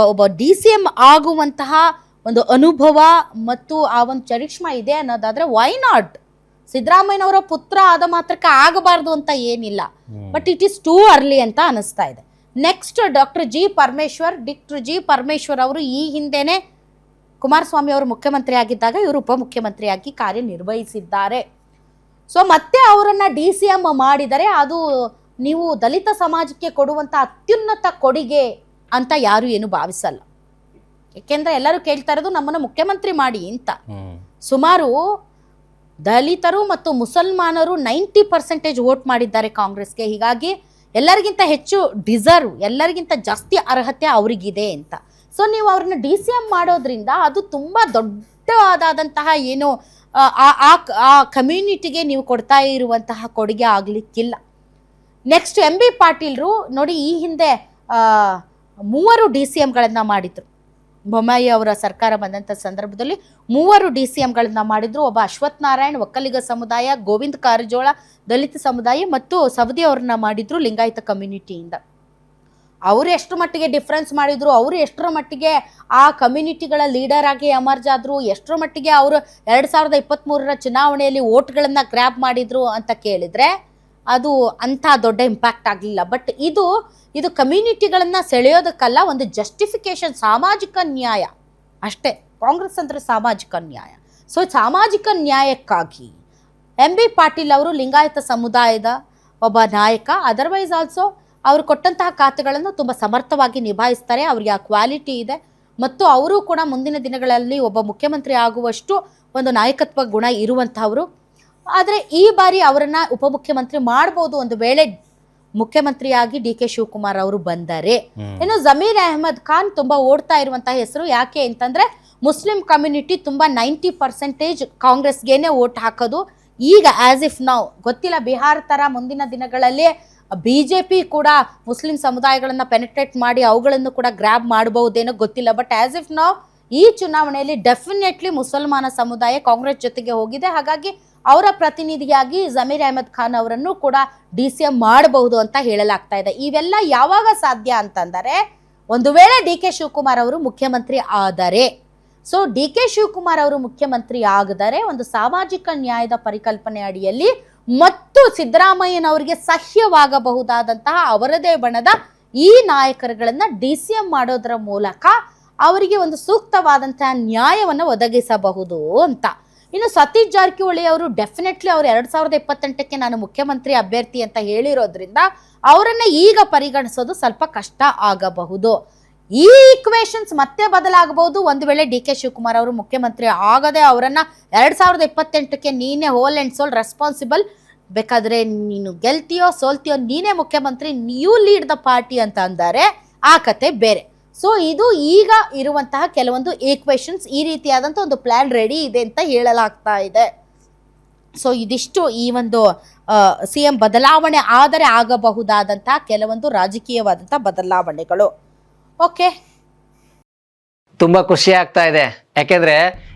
ಒಬ್ಬ D C M ಆಗುವಂತಹ ಒಂದು ಅನುಭವ ಮತ್ತು ಆ ಒಂದು ಚರಿಷ್ಮಾ ಇದೆ ಅನ್ನೋದಾದ್ರೆ ವೈ ನಾಟ್ ಸಿದ್ದರಾಮಯ್ಯನವರ ಪುತ್ರ ಆದ ಮಾತ್ರಕ್ಕೆ ಆಗಬಾರ್ದು ಅಂತ ಏನಿಲ್ಲ. But it is too early ಅಂತ ಅನಿಸ್ತಾ ಇದೆ. Next doctor G Parameshwar doctor G Parameshwar ಅವರು ಈ ಹಿಂದೆನೆ ಕುಮಾರಸ್ವಾಮಿ ಅವರು ಮುಖ್ಯಮಂತ್ರಿ ಆಗಿದ್ದಾಗ ಇವರು ಉಪಮುಖ್ಯಮಂತ್ರಿಯಾಗಿ ಕಾರ್ಯನಿರ್ವಹಿಸಿದ್ದಾರೆ. ಸೊ ಮತ್ತೆ ಅವರನ್ನ ಡಿ ಸಿ ಎಂ ಮಾಡಿದರೆ ಅದು ನೀವು ದಲಿತ ಸಮಾಜಕ್ಕೆ ಕೊಡುವಂತ ಅತ್ಯುನ್ನತ ಕೊಡುಗೆ ಅಂತ ಯಾರು ಏನು ಭಾವಿಸಲ್ಲ. ಏಕೆಂದರೆ ಎಲ್ಲರೂ ಕೇಳ್ತಾ ಇರೋದು ನಮ್ಮನ್ನು ಮುಖ್ಯಮಂತ್ರಿ ಮಾಡಿ ಅಂತ. ಸುಮಾರು ದಲಿತರು ಮತ್ತು ಮುಸಲ್ಮಾನರು ನೈಂಟಿ ಪರ್ಸೆಂಟೇಜ್ ವೋಟ್ ಮಾಡಿದ್ದಾರೆ ಕಾಂಗ್ರೆಸ್ಗೆ. ಹೀಗಾಗಿ ಎಲ್ಲರಿಗಿಂತ ಹೆಚ್ಚು ಡಿಸರ್ವ್ ಎಲ್ಲರಿಗಿಂತ ಜಾಸ್ತಿ ಅರ್ಹತೆ ಅವರಿಗಿದೆ ಅಂತ. ಸೊ ನೀವು ಅವ್ರನ್ನ ಡಿ ಸಿ ಎಂ ಮಾಡೋದ್ರಿಂದ ಅದು ತುಂಬ ದೊಡ್ಡವಾದಂತಹ ಏನು ಆ, ಆ ಕಮ್ಯುನಿಟಿಗೆ ನೀವು ಕೊಡ್ತಾ ಇರುವಂತಹ ಕೊಡುಗೆ ಆಗಲಿಕ್ಕಿಲ್ಲ. ನೆಕ್ಸ್ಟ್ ಎಂ ಬಿ ಪಾಟೀಲ್ರು ನೋಡಿ ಈ ಹಿಂದೆ ಆ, ಮೂವರು ಡಿ ಸಿ ಎಂಗಳನ್ನು ಮಾಡಿದರು. ಬೊಮ್ಮಾಯಿ ಅವರ ಸರ್ಕಾರ ಬಂದಂಥ ಸಂದರ್ಭದಲ್ಲಿ ಮೂವರು ಡಿ ಸಿ ಎಂಗಳನ್ನು ಮಾಡಿದ್ರು. ಒಬ್ಬ ಅಶ್ವಥ್ ನಾರಾಯಣ್ ಒಕ್ಕಲಿಗ ಸಮುದಾಯ, ಗೋವಿಂದ ಕಾರಜೋಳ, ದಲಿತ ಸಮುದಾಯ ಮತ್ತು ಸವದಿ ಅವ್ರನ್ನ ಮಾಡಿದ್ರು ಲಿಂಗಾಯತ ಕಮ್ಯುನಿಟಿಯಿಂದ. ಅವರು ಎಷ್ಟು ಮಟ್ಟಿಗೆ ಡಿಫ್ರೆನ್ಸ್ ಮಾಡಿದ್ರು, ಅವರು ಎಷ್ಟರ ಮಟ್ಟಿಗೆ ಆ ಕಮ್ಯುನಿಟಿಗಳ ಲೀಡರ್ ಆಗಿ ಎಮರ್ಜ್ ಆದರು, ಎಷ್ಟರ ಮಟ್ಟಿಗೆ ಅವರು ಎರಡು ಸಾವಿರದ ಇಪ್ಪತ್ತ್ಮೂರರ ಚುನಾವಣೆಯಲ್ಲಿ ಓಟ್ಗಳನ್ನು ಗ್ರ್ಯಾಬ್ ಮಾಡಿದರು ಅಂತ ಕೇಳಿದ್ರೆ ಅದು ಅಂಥ ದೊಡ್ಡ ಇಂಪ್ಯಾಕ್ಟ್ ಆಗಲಿಲ್ಲ. ಬಟ್ ಇದು ಇದು ಕಮ್ಯುನಿಟಿಗಳನ್ನು ಸೆಳೆಯೋದಕ್ಕಲ್ಲ ಒಂದು ಜಸ್ಟಿಫಿಕೇಶನ್ ಸಾಮಾಜಿಕ ನ್ಯಾಯ. ಅಷ್ಟೇ, ಕಾಂಗ್ರೆಸ್ ಅಂದರೆ ಸಾಮಾಜಿಕ ನ್ಯಾಯ. ಸೊ ಸಾಮಾಜಿಕ ನ್ಯಾಯಕ್ಕಾಗಿ ಎಂ ಬಿ ಪಾಟೀಲ್ ಅವರು ಲಿಂಗಾಯತ ಸಮುದಾಯದ ಒಬ್ಬ ನಾಯಕ. ಅದರ್ವೈಸ್ ಆಲ್ಸೋ ಅವರು ಕೊಟ್ಟಂತಹ ಖಾತೆಗಳನ್ನು ತುಂಬ ಸಮರ್ಥವಾಗಿ ನಿಭಾಯಿಸ್ತಾರೆ. ಅವರಿಗೆ ಆ ಕ್ವಾಲಿಟಿ ಇದೆ. ಮತ್ತು ಅವರು ಕೂಡ ಮುಂದಿನ ದಿನಗಳಲ್ಲಿ ಒಬ್ಬ ಮುಖ್ಯಮಂತ್ರಿ ಆಗುವಷ್ಟು ಒಂದು ನಾಯಕತ್ವ ಗುಣ ಇರುವಂತಹವರು. ಆದರೆ ಈ ಬಾರಿ ಅವರನ್ನ ಉಪಮುಖ್ಯಮಂತ್ರಿ ಮಾಡ್ಬೋದು ಒಂದು ವೇಳೆ ಮುಖ್ಯಮಂತ್ರಿಯಾಗಿ ಡಿ ಕೆ ಶಿವಕುಮಾರ್ ಅವರು ಬಂದರೆ. ಇನ್ನು ಜಮೀರ್ ಅಹಮದ್ ಖಾನ್ ತುಂಬಾ ಓಡ್ತಾ ಇರುವಂತಹ ಹೆಸರು ಯಾಕೆ ಅಂತಂದ್ರೆ ಮುಸ್ಲಿಂ ಕಮ್ಯುನಿಟಿ ತುಂಬಾ ನೈಂಟಿ ಪರ್ಸೆಂಟೇಜ್ ಕಾಂಗ್ರೆಸ್ಗೆನೆ ಓಟ್ ಹಾಕೋದು. ಈಗ ಆಸ್ ಇಫ್ ನಾವು ಗೊತ್ತಿಲ್ಲ ಬಿಹಾರ್ ತರ ಮುಂದಿನ ದಿನಗಳಲ್ಲಿ ಬಿಜೆಪಿ ಕೂಡ ಮುಸ್ಲಿಂ ಸಮುದಾಯಗಳನ್ನ ಪೆನೆಟ್ರೇಟ್ ಮಾಡಿ ಅವುಗಳನ್ನು ಕೂಡ ಗ್ರ್ಯಾಬ್ ಮಾಡಬಹುದೇನೋ ಗೊತ್ತಿಲ್ಲ. ಬಟ್ ಆಸ್ ಇಫ್ ನಾವು ಈ ಚುನಾವಣೆಯಲ್ಲಿ ಡೆಫಿನೆಟ್ಲಿ ಮುಸಲ್ಮಾನ ಸಮುದಾಯ ಕಾಂಗ್ರೆಸ್ ಜೊತೆಗೆ ಹೋಗಿದೆ. ಹಾಗಾಗಿ ಅವರ ಪ್ರತಿನಿಧಿಯಾಗಿ ಜಮೀರ್ ಅಹಮದ್ ಖಾನ್ ಅವರನ್ನು ಕೂಡ ಡಿ ಸಿ ಎಂ ಮಾಡಬಹುದು ಅಂತ ಹೇಳಲಾಗ್ತಾ ಇದೆ. ಇವೆಲ್ಲ ಯಾವಾಗ ಸಾಧ್ಯ ಅಂತಂದರೆ, ಒಂದು ವೇಳೆ ಡಿ ಕೆ ಶಿವಕುಮಾರ್ ಅವರು ಮುಖ್ಯಮಂತ್ರಿ ಆದರೆ, ಸೊ ಡಿ ಕೆ ಶಿವಕುಮಾರ್ ಅವರು ಮುಖ್ಯಮಂತ್ರಿ ಆಗದರೆ ಒಂದು ಸಾಮಾಜಿಕ ನ್ಯಾಯದ ಪರಿಕಲ್ಪನೆ ಅಡಿಯಲ್ಲಿ ಮತ್ತು ಸಿದ್ದರಾಮಯ್ಯನವರಿಗೆ ಸಹ್ಯವಾಗಬಹುದಾದಂತಹ ಅವರದೇ ಬಣದ ಈ ನಾಯಕರುಗಳನ್ನು ಡಿ ಸಿ ಎಂ ಮಾಡೋದರ ಮೂಲಕ ಅವರಿಗೆ ಒಂದು ಸೂಕ್ತವಾದಂತಹ ನ್ಯಾಯವನ್ನು ಒದಗಿಸಬಹುದು ಅಂತ. ಇನ್ನು ಸತೀಶ್ ಜಾರಕಿಹೊಳಿ ಅವರು ಡೆಫಿನೆಟ್ಲಿ ಅವರು ಎರಡ್ ಸಾವಿರದ ಇಪ್ಪತ್ತೆಂಟಕ್ಕೆ ನಾನು ಮುಖ್ಯಮಂತ್ರಿ ಅಭ್ಯರ್ಥಿ ಅಂತ ಹೇಳಿರೋದ್ರಿಂದ ಅವರನ್ನ ಈಗ ಪರಿಗಣಿಸೋದು ಸ್ವಲ್ಪ ಕಷ್ಟ ಆಗಬಹುದು. ಈ ಈಕ್ವೇಶನ್ಸ್ ಮತ್ತೆ ಬದಲಾಗಬಹುದು. ಒಂದು ವೇಳೆ ಡಿ ಕೆ ಶಿವಕುಮಾರ್ ಅವರು ಮುಖ್ಯಮಂತ್ರಿ ಆಗದೆ ಅವರನ್ನ ಎರಡ್ ಸಾವಿರದ ಇಪ್ಪತ್ತೆಂಟಕ್ಕೆ ನೀನೇ ಹೋಲ್ ಅಂಡ್ ಸೋಲ್ ರೆಸ್ಪಾನ್ಸಿಬಲ್ ಬೇಕಾದ್ರೆ ನೀನು ಗೆಲ್ತೀಯೋ ಸೋಲ್ತೀಯೋ ನೀನೇ ಮುಖ್ಯಮಂತ್ರಿ, ನೀವು ಲೀಡ್ ದ ಪಾರ್ಟಿ ಅಂತ ಅಂದರೆ, ಆ ಕತೆ ಬೇರೆ. ಸೊ ಇದು ಈಗ ಇರುವಂತಹ ಕೆಲವೊಂದು ಈಕ್ವೇಶನ್ಸ್ ಈ ರೀತಿಯಾದಂಥ ಒಂದು ಪ್ಲಾನ್ ರೆಡಿ ಇದೆ ಅಂತ ಹೇಳಲಾಗ್ತಾ ಇದೆ. ಸೊ ಇದಿಷ್ಟು ಈ ಒಂದು ಸಿ ಎಂ ಬದಲಾವಣೆ ಆದರೆ ಆಗಬಹುದಾದಂತಹ ಕೆಲವೊಂದು ರಾಜಕೀಯವಾದಂಥ ಬದಲಾವಣೆಗಳು. ಓಕೆ ತುಂಬಾ ಖುಷಿ ಆಗ್ತಾ ಇದೆ. ಯಾಕೆಂದ್ರೆ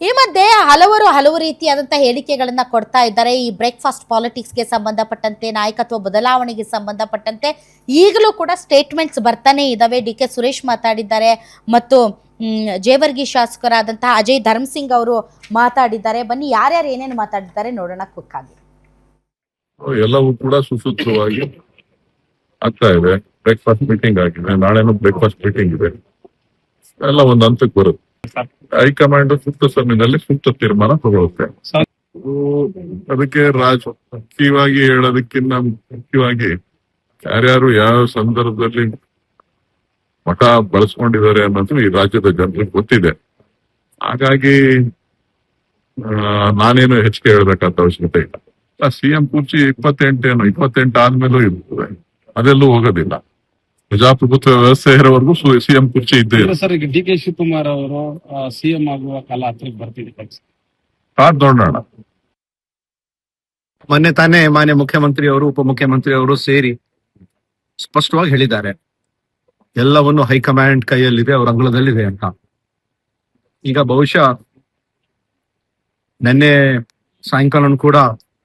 ಈ ಮಧ್ಯೆ ಹಲವರು ಹಲವು ರೀತಿಯಾದಂತಹ ಹೇಳಿಕೆಗಳನ್ನ ಕೊಡ್ತಾ ಇದ್ದಾರೆ. ಈ ಬ್ರೇಕ್ಫಾಸ್ಟ್ ಪಾಲಿಟಿಕ್ಸ್ಗೆ ಸಂಬಂಧಪಟ್ಟಂತೆ, ನಾಯಕತ್ವ ಬದಲಾವಣೆಗೆ ಸಂಬಂಧಪಟ್ಟಂತೆ ಈಗಲೂ ಕೂಡ ಸ್ಟೇಟ್ಮೆಂಟ್ಸ್ ಬರ್ತಾನೆ ಇದ್ದಾವೆ ಡಿ ಕೆ ಸುರೇಶ್ ಮಾತಾಡಿದ್ದಾರೆ ಮತ್ತು ಜೇವರ್ಗಿ ಶಾಸಕರಾದಂತಹ ಅಜಯ್ ಧರ್ಮಸಿಂಗ್ ಅವರು ಮಾತಾಡಿದ್ದಾರೆ. ಬನ್ನಿ, ಯಾರ್ಯಾರು ಏನೇನು ಮಾತಾಡಿದ್ದಾರೆ ನೋಡೋಣ ಕ್ವಿಕ್ ಆಗಿ ಎಲ್ಲವೂ ಕೂಡ ಸುಸೂತ್ರವಾಗಿ ಆಗ್ತಾ ಇದೆ. ಬ್ರೇಕ್ಫಾಸ್ಟ್ ಮೀಟಿಂಗ್ ಆಗಿದೆ. ನಾಳೆನೂ ಬ್ರೇಕ್ಫಾಸ್ಟ್ ಮೀಟಿಂಗ್ ಇದೆ. ಎಲ್ಲ ಒಂದು ಹಂತಕ್ಕೆ ಬರುತ್ತೆ. ಹೈಕಮಾಂಡ್ ಸೂಕ್ತ ಸಮಯದಲ್ಲಿ ಸೂಕ್ತ ತೀರ್ಮಾನ ತಗೊಳುತ್ತೆ ಅದಕ್ಕೆ ರಾಜ ಮುಖ್ಯವಾಗಿ ಹೇಳೋದಕ್ಕಿಂತ ಮುಖ್ಯವಾಗಿ ಯಾರ್ಯಾರು ಯಾವ ಸಂದರ್ಭದಲ್ಲಿ ಮಠ ಬಳಸ್ಕೊಂಡಿದ್ದಾರೆ ಅನ್ನೋದು ಈ ರಾಜ್ಯದ ಜನರಿಗೆ ಗೊತ್ತಿದೆ. ಹಾಗಾಗಿ ನಾನೇನು ಹೆಚ್ಚಿಗೆ ಹೇಳ್ಬೇಕಂತ ಅವಶ್ಯಕತೆ ಇಲ್ಲ. ಸಿಎಂ ಕುರ್ಚಿ ಇಪ್ಪತ್ತೆಂಟೇನು ಇಪ್ಪತ್ತೆಂಟು ಆದ್ಮೇಲೂ ಇರ್ತದೆ. ಅದೆಲ್ಲೂ ಹೋಗೋದಿಲ್ಲ. ಪ್ರಜಾಪ್ರಭುತ್ವ ವ್ಯವಸ್ಥೆ ಇರೋವರೆಗೂ ಸಿಎಂ ಕುರ್ಚಿ ಇದ್ದೇ ಸರ್ ಈಗ ಡಿ ಕೆ ಶಿವಕುಮಾರ್ ಅವರು ಸಿಎಂ ಆಗುವ ಕಾಲ ಹತ್ರಕ್ಕೆ ಬರ್ತಿದೆ ಕಾದ್ ನೋಡೋಣ ಮೊನ್ನೆ ತಾನೇ ಮಾನ್ಯ ಮುಖ್ಯಮಂತ್ರಿ ಅವರು ಉಪಮುಖ್ಯಮಂತ್ರಿ ಅವರು ಸೇರಿ ಸ್ಪಷ್ಟವಾಗಿ ಹೇಳಿದ್ದಾರೆ. ಎಲ್ಲವನ್ನು ಹೈಕಮಾಂಡ್ ಕೈಯಲ್ಲಿದೆ ಅವರ ಅಂಗಳದಲ್ಲಿದೆ ಅಂತ. ಈಗ ಬಹುಶಃ ನಿನ್ನೆ ಸಾಯಂಕಾಲ ಕೂಡ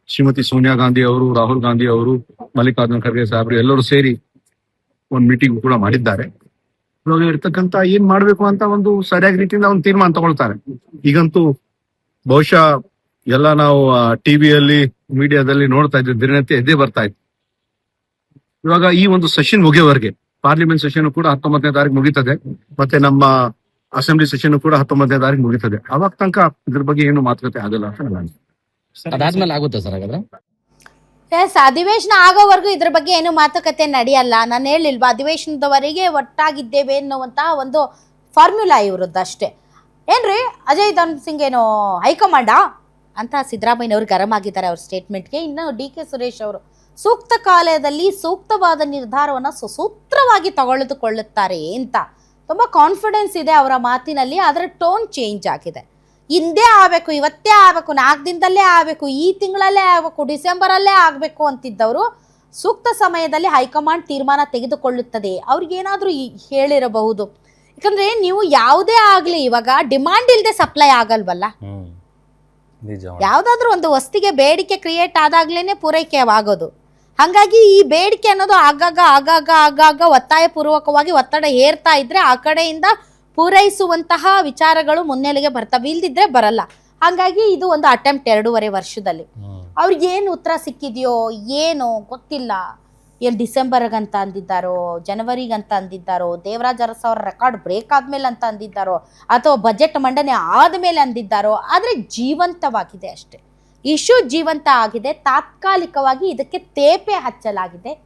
ಶ್ರೀಮತಿ ಸೋನಿಯಾ ಗಾಂಧಿ ಅವರು ರಾಹುಲ್ ಗಾಂಧಿ ಅವರು ಮಲ್ಲಿಕಾರ್ಜುನ ಖರ್ಗೆ ಸಾಹೇಬರು ಎಲ್ಲರೂ ಸೇರಿ ಒಂದು ಮೀಟಿಂಗ್ ಕೂಡ ಮಾಡಿದ್ದಾರೆ. ಇವಾಗ ಇರ್ತಕ್ಕಂತ ಏನ್ ಮಾಡ್ಬೇಕು ಅಂತ ಒಂದು ಸರಿಯಾದ ರೀತಿಯಿಂದ ಒಂದು ತೀರ್ಮಾನ ತಗೊಳ್ತಾರೆ. ಈಗಂತೂ ಬಹುಶಃ ಎಲ್ಲ ನಾವು ಟಿವಿಯಲ್ಲಿ ಮೀಡಿಯಾದಲ್ಲಿ ನೋಡ್ತಾ ಇದ್ವಿ, ದಿನನಿತ್ಯ ಎದ್ದೇ ಬರ್ತಾ ಇತ್ತು. ಇವಾಗ ಈ ಒಂದು ಸೆಷನ್ ಮುಗಿಯೋವರೆಗೆ ಪಾರ್ಲಿಮೆಂಟ್ ಸೆಷನ್ ಕೂಡ ಹತ್ತೊಂಬತ್ತನೇ ತಾರೀಕು ಮುಗಿತದೆ, ಮತ್ತೆ ನಮ್ಮ ಅಸೆಂಬ್ಲಿ ಸೆಷನ್ ಕೂಡ ಹತ್ತೊಂಬತ್ತನೇ ತಾರೀಕು ಮುಗಿತದೆ. ಅವಾಗ ತನಕ ಇದ್ರ ಬಗ್ಗೆ ಏನು ಮಾತುಕತೆ ಆಗಲ್ಲ ಅಂತ. ಅದಾದ್ಮೇಲೆ ಆಗುತ್ತೆ ಸರ್ ಹಾಗಾದ್ರೆ? ಎಸ್ ಅಧಿವೇಶನ ಆಗೋವರೆಗೂ ಇದ್ರ ಬಗ್ಗೆ ಏನು ಮಾತುಕತೆ ನಡೆಯಲ್ಲ. ನಾನು ಹೇಳಿಲ್ವಾ, ಅಧಿವೇಶನದವರೆಗೆ ಒಟ್ಟಾಗಿದ್ದೇವೆ ಅನ್ನುವಂತಹ ಒಂದು ಫಾರ್ಮ್ಯುಲಾ ಇವ್ರದ್ದು ಅಷ್ಟೇ ಏನ್ರಿ, ಅಜಯ್ ಧನ್ ಸಿಂಗ್ ಏನು ಹೈಕಮಾಂಡಾ ಅಂತ ಸಿದ್ದರಾಮಯ್ಯನವರು ಗರಂ ಆಗಿದ್ದಾರೆ ಅವ್ರ ಸ್ಟೇಟ್ಮೆಂಟ್ಗೆ ಇನ್ನು ಡಿ ಕೆ ಸುರೇಶ್ ಅವರು ಸೂಕ್ತ ಕಾಲದಲ್ಲಿ ಸೂಕ್ತವಾದ ನಿರ್ಧಾರವನ್ನು ಸುಸೂತ್ರವಾಗಿ ತಗೊಳ್ಳುತ್ತಾರೆ ಅಂತ. ತುಂಬ ಕಾನ್ಫಿಡೆನ್ಸ್ ಇದೆ ಅವರ ಮಾತಿನಲ್ಲಿ ಅದರ ಟೋನ್ ಚೇಂಜ್ ಆಗಿದೆ. ಹಿಂದೆ ಆಗಬೇಕು ಇವತ್ತೇ ಆಗಬೇಕು ನಾಲ್ಕು ದಿನದಲ್ಲೇ ಆಗಬೇಕು ಈ ತಿಂಗಳಲ್ಲೇ ಆಗಬೇಕು ಡಿಸೆಂಬರಲ್ಲೇ ಆಗಬೇಕು ಅಂತಿದ್ದವರು ಸೂಕ್ತ ಸಮಯದಲ್ಲಿ ಹೈಕಮಾಂಡ್ ತೀರ್ಮಾನ ತೆಗೆದುಕೊಳ್ಳುತ್ತದೆ. ಅವ್ರಿಗೇನಾದರೂ ಹೇಳಿರಬಹುದು. ಯಾಕಂದ್ರೆ ನೀವು ಯಾವುದೇ ಆಗಲಿ ಇವಾಗ ಡಿಮಾಂಡ್ ಇಲ್ಲದೆ ಸಪ್ಲೈ ಆಗಲ್ವಲ್ಲ? ಯಾವುದಾದ್ರೂ ಒಂದು ವಸ್ತಿಗೆ ಬೇಡಿಕೆ ಕ್ರಿಯೇಟ್ ಆದಾಗ್ಲೇನೆ ಪೂರೈಕೆ ಆಗೋದು ಹಾಗಾಗಿ ಈ ಬೇಡಿಕೆ ಅನ್ನೋದು ಆಗಾಗ ಆಗಾಗ ಆಗಾಗ ಒತ್ತಾಯಪೂರ್ವಕವಾಗಿ ಒತ್ತಡ ಹೇರ್ತಾ ಇದ್ರೆ ಆ ಕಡೆಯಿಂದ ಪೂರೈಸುವಂತಹ ವಿಚಾರಗಳು ಮುನ್ನೆಲೆಗೆ ಬರ್ತವೆ ಇಲ್ದಿದ್ರೆ ಬರಲ್ಲ. ಹಾಗಾಗಿ ಇದು ಒಂದು ಅಟೆಂಪ್ಟ್ ಎರಡೂವರೆ ವರ್ಷದಲ್ಲಿ. ಅವ್ರಿಗೆ ಏನು ಉತ್ತರ ಸಿಕ್ಕಿದೆಯೋ ಏನು ಗೊತ್ತಿಲ್ಲ. ಏನು ಡಿಸೆಂಬರ್ಗಂತ ಅಂದಿದ್ದಾರೋ ಜನವರಿಗಂತ ಅಂದಿದ್ದಾರೋ ದೇವರಾಜ ಅರಸ್ ಅವರ ರೆಕಾರ್ಡ್ ಬ್ರೇಕ್ ಆದ್ಮೇಲೆ ಅಂತ ಅಂದಿದ್ದಾರೋ ಅಥವಾ ಬಜೆಟ್ ಮಂಡನೆ ಆದಮೇಲೆ ಅಂದಿದ್ದಾರೋ ಆದರೆ ಜೀವಂತವಾಗಿದೆ ಅಷ್ಟೇ. ಇಶ್ಯೂ ಜೀವಂತ ಆಗಿದೆ ತಾತ್ಕಾಲಿಕವಾಗಿ ಇದಕ್ಕೆ ತೇಪೆ ಹಚ್ಚಲಾಗಿದೆ.